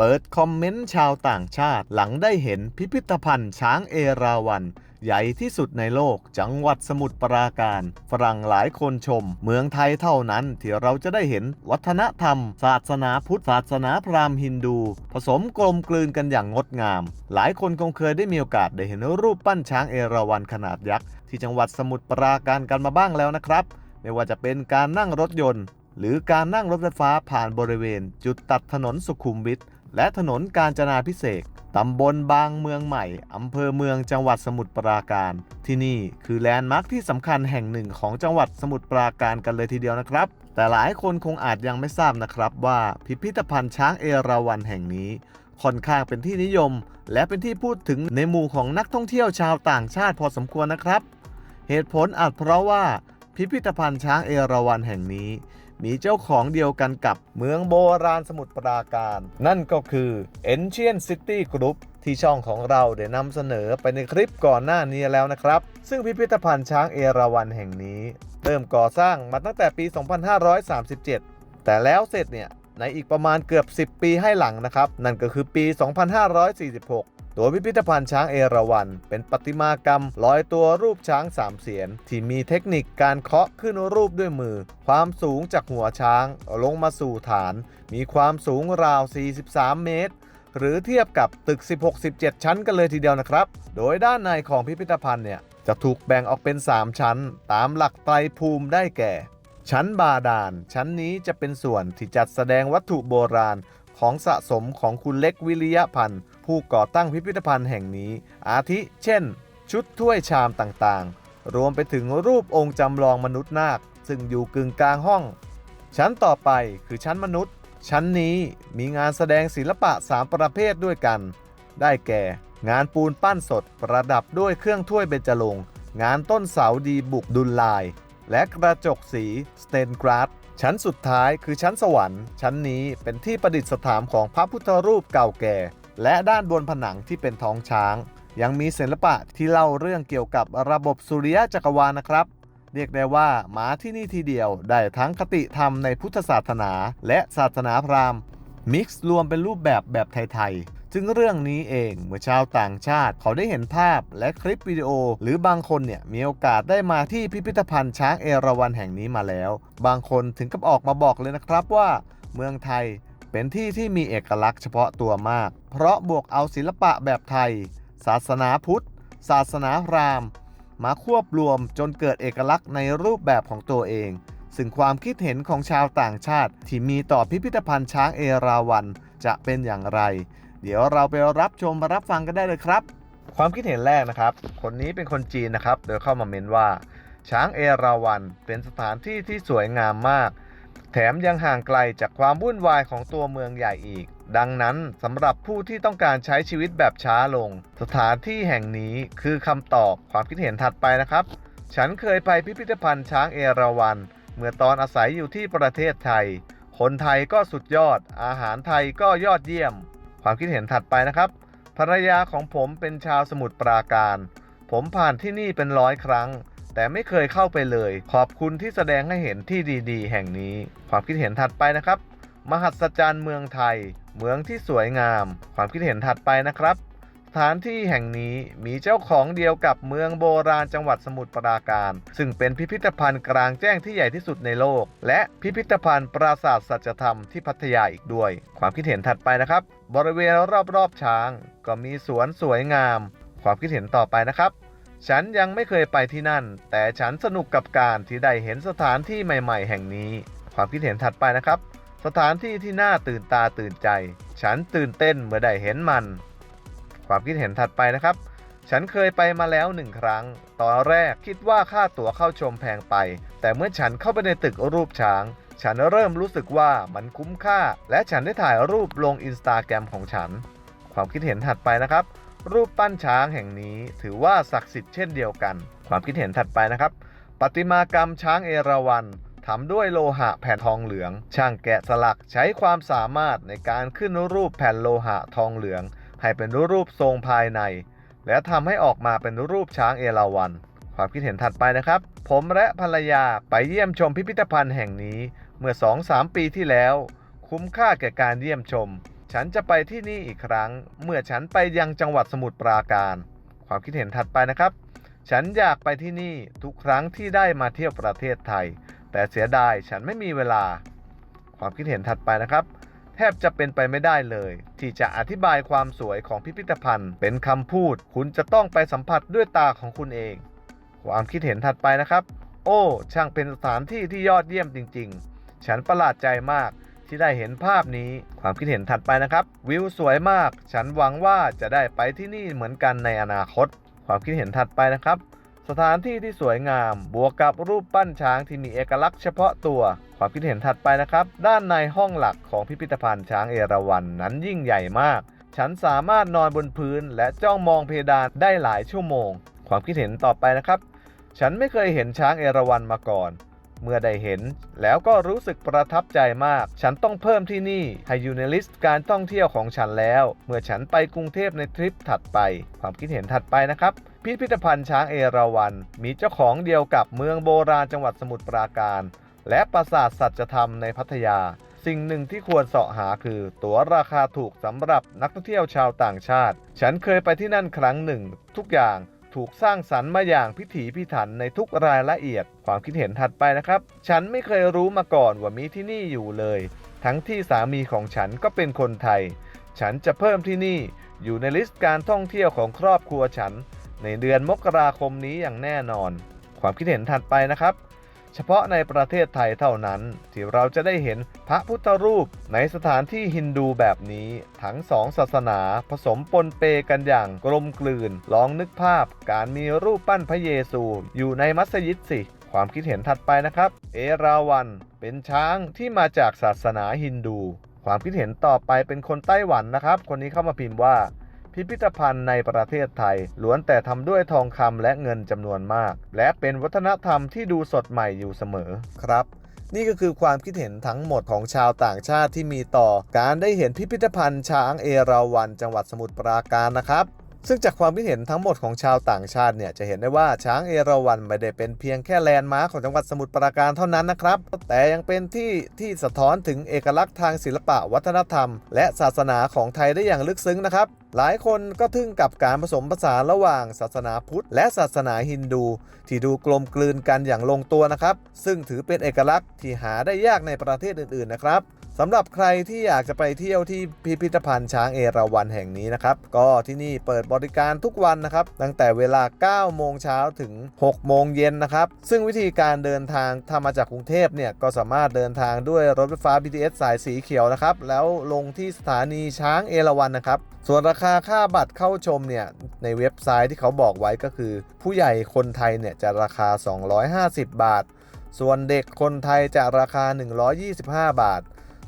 เปิดคอมเมนต์ชาวต่างชาติหลังได้เห็นพิพิธภัณฑ์ช้างเอราวัณใหญ่ที่สุดในโลกจังหวัดสมุทรปราการ ฝรั่งหลายคนชม เมืองไทยเท่านั้นที่เราจะได้เห็นวัฒนธรรม ศาสนาพุทธศาสนาพราหมณ์ฮินดู ผสมกลมกลืนกันอย่างงดงาม หลายคนคงเคยได้มีโอกาสได้เห็นรูปปั้นช้างเอราวัณขนาดยักษ์ที่จังหวัดสมุทรปราการกันมาบ้างแล้วนะครับ ไม่ว่าจะเป็นการนั่งรถยนต์ หรือการนั่งรถไฟฟ้าผ่านบริเวณ จุดตัดถนนสุขุมวิท และถนนกาญจนาพิเศษตำบลบางเมืองใหม่ อำเภอเมืองจังหวัดสมุทรปราการ ที่นี่คือแลนด์มาร์คที่สำคัญแห่งหนึ่งของจังหวัดสมุทรปราการกันเลยทีเดียวนะครับ แต่หลายคนคงอาจยังไม่ทราบนะครับว่าพิพิธภัณฑ์ช้างเอราวัณแห่งนี้ ค่อนข้างเป็นที่นิยม และเป็นที่พูดถึงในหมู่ของนักท่องเที่ยวชาวต่างชาติพอสมควรนะครับ เหตุผลอาจเพราะว่าพิพิธภัณฑ์ช้างเอราวัณแห่งนี้ มีเจ้าของเดียวกันกับเมืองโบราณสมุทรปราการ นั่นก็คือ Ancient City Group ที่ช่องของเราได้นำเสนอไปในคลิปก่อนหน้านี้แล้วนะครับ ซึ่งพิพิธภัณฑ์ช้างเอราวัณแห่งนี้ เริ่มก่อสร้างมาตั้งแต่ปี 2537 แต่แล้วเสร็จเนี่ย ในอีกประมาณเกือบ 10 ปีให้หลังนะครับ นั่นก็คือปี 2546ตัวพิพิธภัณฑ์ช้างเอราวัณเป็นประติมากรรมลอยตัวรูปช้างสามเสียน ที่มีเทคนิคการเคาะขึ้นรูปด้วยมือ ความสูงจากหัวช้างลงมาสู่ฐาน มีความสูงราว 43 เมตร หรือเทียบกับตึก 16-17 ชั้นกันเลยทีเดียวนะครับ โดยด้านในของพิพิธภัณฑ์เนี่ย จะถูกแบ่งออกเป็น 3 ชั้น ตามหลักไตรภูมิได้แก่ ชั้นบาดาล ชั้นนี้จะเป็นส่วนที่จัดแสดงวัตถุโบราณของสะสมของคุณเล็กวิริยพันธ์ ผู้ก่อตั้งพิพิธภัณฑ์แห่งนี้ อาทิเช่น ชุดถ้วยชามต่างๆ รวมไปถึงรูปองค์จำลองมนุษย์นาค ซึ่งอยู่กึ่งกลางห้อง ชั้นต่อไปคือชั้นมนุษย์ ชั้นนี้มีงานแสดงศิลปะ 3 ประเภทด้วยกัน ได้แก่ งานปูนปั้นสดประดับด้วยเครื่องถ้วยเบญจรงค์งานต้นเสาดีบุกดุลลาย และกระจกสีสเตนกราสชั้นสุดท้ายคือชั้นสวรรค์ ชั้นนี้เป็นที่ประดิษฐานของพระพุทธรูปเก่าแก่ และด้านบนผนังที่เป็นท้องช้าง ยังมีศิลปะที่เล่าเรื่องเกี่ยวกับระบบสุริยะจักรวาลนะครับ เรียกได้ว่ามาที่นี่ทีเดียวได้ทั้งคติธรรมในพุทธศาสนา และศาสนาพราหมณ์มิกซ์รวมเป็นรูปแบบแบบไทยๆ ซึ่งเรื่องนี้เองเมื่อชาวต่างชาติ เขาได้เห็นภาพและคลิปวิดีโอ หรือบางคนเนี่ยมีโอกาสได้มาที่พิพิธภัณฑ์ช้างเอราวัณแห่งนี้มาแล้ว บางคนถึงกับออกมาบอกเลยนะครับว่า เมืองไทยเป็นที่ที่มีเอกลักษณ์เฉพาะตัวมาก เพราะบวกเอาศิลปะแบบไทย ศาสนาพุทธ ศาสนาพราหมณ์ มาควบรวมจนเกิดเอกลักษณ์ในรูปแบบของตัวเองซึ่งความคิดเห็นของชาวต่างชาติที่มีต่อพิพิธภัณฑ์ช้างเอราวัณจะเป็นอย่างไร เดี๋ยวเราไปรับชมมารับฟังกันได้เลยครับ ความคิดเห็นแรกนะครับ คนนี้เป็นคนจีนนะครับ โดยเข้ามาเมนว่า ช้างเอราวัณเป็นสถานที่ที่สวยงามมาก แถมยังห่างไกลจากความวุ่นวายของตัวเมืองใหญ่อีก ดังนั้นสำหรับผู้ที่ต้องการใช้ชีวิตแบบช้าลง สถานที่แห่งนี้คือคำตอบความคิดเห็นถัดไปนะครับ ฉันเคยไปพิพิธภัณฑ์ช้างเอราวัณเมื่อตอนอาศัยอยู่ที่ประเทศไทย คนไทยก็สุดยอด อาหารไทยก็ยอดเยี่ยม ความคิดเห็นถัดไปนะครับ ภรรยาของผมเป็นชาวสมุทรปราการ ผมผ่านที่นี่เป็นร้อยครั้ง แต่ไม่เคยเข้าไปเลย ขอบคุณที่แสดงให้เห็นที่ดีๆ แห่งนี้ ความคิดเห็นถัดไปนะครับ มหัศจรรย์เมืองไทย เมืองที่สวยงาม ความคิดเห็นถัดไปนะครับ ถานที่แห่งนี้มีเจ้าของเดียวกับเมืองโบราณจังหวัดสมุทรปราการ ซึ่งเป็นพิพิธภัณฑ์กลางแจ้งที่ใหญ่ที่สุดในโลก และพิพิธภัณฑ์ปราสาทสัจธรรมที่พัทยาอีกด้วย ความคิดเห็นถัดไปนะครับ บริเวณรอบๆช้าง ก็มีสวนสวยงาม ความคิดเห็นต่อไปนะครับฉันยังไม่เคยไปที่นั่น แต่ฉันสนุกกับการที่ได้เห็นสถานที่ใหม่ ๆ แห่งนี้ ความคิดเห็นถัดไปนะครับ สถานที่ที่น่าตื่นตาตื่นใจ ฉันตื่นเต้นเมื่อได้เห็นมัน ความคิดเห็นถัดไปนะครับ ฉันเคยไปมาแล้วหนึ่งครั้ง ตอนแรกคิดว่าค่าตั๋วเข้าชมแพงไป แต่เมื่อฉันเข้าไปในตึกรูปช้าง ฉันเริ่มรู้สึกว่ามันคุ้มค่า และฉันได้ถ่ายรูปลงอินสตาแกรมของฉัน ความคิดเห็นถัดไปนะครับ รูปปั้นช้างแห่งนี้ถือว่าศักดิ์สิทธิ์เช่นเดียวกัน ความคิดเห็นถัดไปนะครับประติมากรรมช้างเอราวัณทำด้วยโลหะแผ่นทองเหลือง ช่างแกะสลักใช้ความสามารถในการขึ้นรูปแผ่นโลหะทองเหลือง ให้เป็นรูปทรงภายใน และทำให้ออกมาเป็นรูปช้างเอราวัณความคิดเห็นถัดไปนะครับ ผมและภรรยาไปเยี่ยมชมพิพิธภัณฑ์แห่งนี้เมื่อ 2-3 ปีที่แล้ว คุ้มค่าแก่การเยี่ยมชม ฉันจะไปที่นี่อีกครั้ง เมื่อฉันไปยังจังหวัดสมุทรปราการ ความคิดเห็นถัดไปนะครับ ฉันอยากไปที่นี่ทุกครั้งที่ได้มาเที่ยวประเทศไทย แต่เสียดายฉันไม่มีเวลา ความคิดเห็นถัดไปนะครับ แทบจะเป็นไปไม่ได้เลย ที่จะอธิบายความสวยของพิพิธภัณฑ์ เป็นคำพูด คุณจะต้องไปสัมผัสด้วยตาของคุณเอง ความคิดเห็นถัดไปนะครับ โอ้ ช่างเป็นสถานที่ที่ยอดเยี่ยมจริง ๆ ฉันประหลาดใจมากที่ได้เห็นภาพนี้ความคิดเห็นถัดไปนะครับ วิวสวยมาก ฉันหวังว่าจะได้ไปที่นี่เหมือนกันในอนาคต ความคิดเห็นถัดไปนะครับ สถานที่ที่สวยงาม บวกกับรูปปั้นช้างที่มีเอกลักษณ์เฉพาะตัว ความคิดเห็นถัดไปนะครับ ด้านในห้องหลักของพิพิธภัณฑ์ช้างเอราวัณนั้นยิ่งใหญ่มาก ฉันสามารถนอนบนพื้นและจ้องมองเพดานได้หลายชั่วโมง ความคิดเห็นต่อไปนะครับ ฉันไม่เคยเห็นช้างเอราวัณมาก่อน เมื่อได้เห็นแล้วก็รู้สึกประทับใจมาก ฉันต้องเพิ่มที่นี่ให้อยู่ในลิสต์การท่องเที่ยวของฉันแล้ว เมื่อฉันไปกรุงเทพในทริปถัดไป ความคิดเห็นถัดไปนะครับพิพิธภัณฑ์ช้างเอราวัณมีเจ้าของเดียวกับเมืองโบราณจังหวัดสมุทรปราการ และปราสาทสัจธรรมในพัทยา สิ่งหนึ่งที่ควรเสาะหาคือ ตั๋วราคาถูกสำหรับนักท่องเที่ยวชาวต่างชาติ ฉันเคยไปที่นั่นครั้งหนึ่ง ทุกอย่างถูกสร้างสรรค์มาอย่างพิถีพิถันในทุกรายละเอียด ความคิดเห็นถัดไปนะครับ ฉันไม่เคยรู้มาก่อนว่ามีที่นี่อยู่เลย ทั้งที่สามีของฉันก็เป็นคนไทย ฉันจะเพิ่มที่นี่อยู่ในลิสต์การท่องเที่ยวของครอบครัวฉัน ในเดือนมกราคมนี้อย่างแน่นอน ความคิดเห็นถัดไปนะครับ เฉพาะในประเทศไทยเท่านั้น ที่เราจะได้เห็นพระพุทธรูปในสถานที่ฮินดูแบบนี้ ทั้งสองศาสนาผสมปนเปกันอย่างกลมกลืน ลองนึกภาพการมีรูปปั้นพระเยซูอยู่ในมัสยิดสิความคิดเห็นถัดไปนะครับ เอราวัน เป็นช้างที่มาจากศาสนาฮินดู ความคิดเห็นต่อไปเป็นคนไต้หวันนะครับ คนนี้เข้ามาพิมพ์ว่า พิพิธภัณฑ์ในประเทศไทย ล้วนแต่ทำด้วยทองคำและเงินจำนวนมาก และเป็นวัฒนธรรมที่ดูสดใหม่อยู่เสมอครับนี่ก็คือความคิดเห็นทั้งหมดของชาวต่างชาติที่มีต่อ การได้เห็นพิพิธภัณฑ์ช้างเอราวัณจังหวัดสมุทรปราการนะครับ ซึ่งจากความคิดเห็นทั้งหมดของชาวต่างชาติเนี่ยจะเห็นได้ว่าช้างเอราวัณไม่ได้เป็นเพียงแค่แลนด์มาร์คของจังหวัดสมุทรปราการเท่านั้นนะครับ แต่ยังเป็นที่ที่สะท้อนถึงเอกลักษณ์ทางศิลปะวัฒนธรรม และศาสนาของไทยได้อย่างลึกซึ้งนะครับ หลายคนก็ทึ่งกับการผสมผสานระหว่างศาสนาพุทธ และศาสนาฮินดู ที่ดูกลมกลืนกันอย่างลงตัวนะครับ ซึ่งถือเป็นเอกลักษณ์ที่หาได้ยากในประเทศอื่นๆนะครับ สำหรับใครที่อยากจะไปเที่ยวที่พิพิธภัณฑ์ช้างเอราวัณแห่งนี้นะครับ ก็ที่นี่เปิดบริการทุกวันนะครับ ตั้งแต่เวลา 9 โมงเช้าถึง 6 โมงเย็นนะครับ ซึ่งวิธีการเดินทางถ้ามาจากกรุงเทพเนี่ย ก็สามารถเดินทางด้วยรถไฟฟ้า BTS สายสีเขียวนะครับ แล้วลงที่สถานีช้างเอราวัณนะครับ ส่วนราคาค่าบัตรเข้าชมเนี่ย ในเว็บไซต์ที่เขาบอกไว้ก็คือ ผู้ใหญ่คนไทยเนี่ยจะราคา 250 บาท ส่วนเด็กคนไทยจะราคา 125 บาท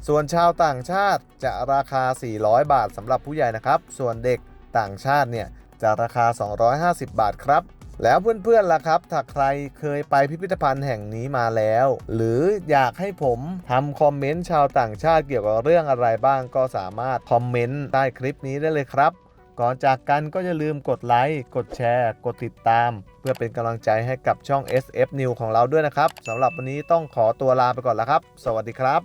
ส่วนชาวต่างชาติจะราคา 400 บาทสำหรับผู้ใหญ่นะครับ ส่วนเด็กต่างชาติเนี่ยจะราคา 250 บาทครับ แล้วเพื่อนๆล่ะครับ ถ้าใครเคยไปพิพิธภัณฑ์แห่งนี้มาแล้ว หรืออยากให้ผมทำคอมเมนต์ชาวต่างชาติเกี่ยวกับเรื่องอะไรบ้างก็สามารถคอมเมนต์ใต้คลิปนี้ได้เลยครับก่อนจากกันก็อย่าลืมกดไลค์ กดแชร์ กดติดตาม เพื่อเป็นกำลังใจให้กับช่อง SF New ของเราด้วยนะครับสำหรับวันนี้ต้องขอตัวลาไปก่อนแล้วครับ สวัสดีครับ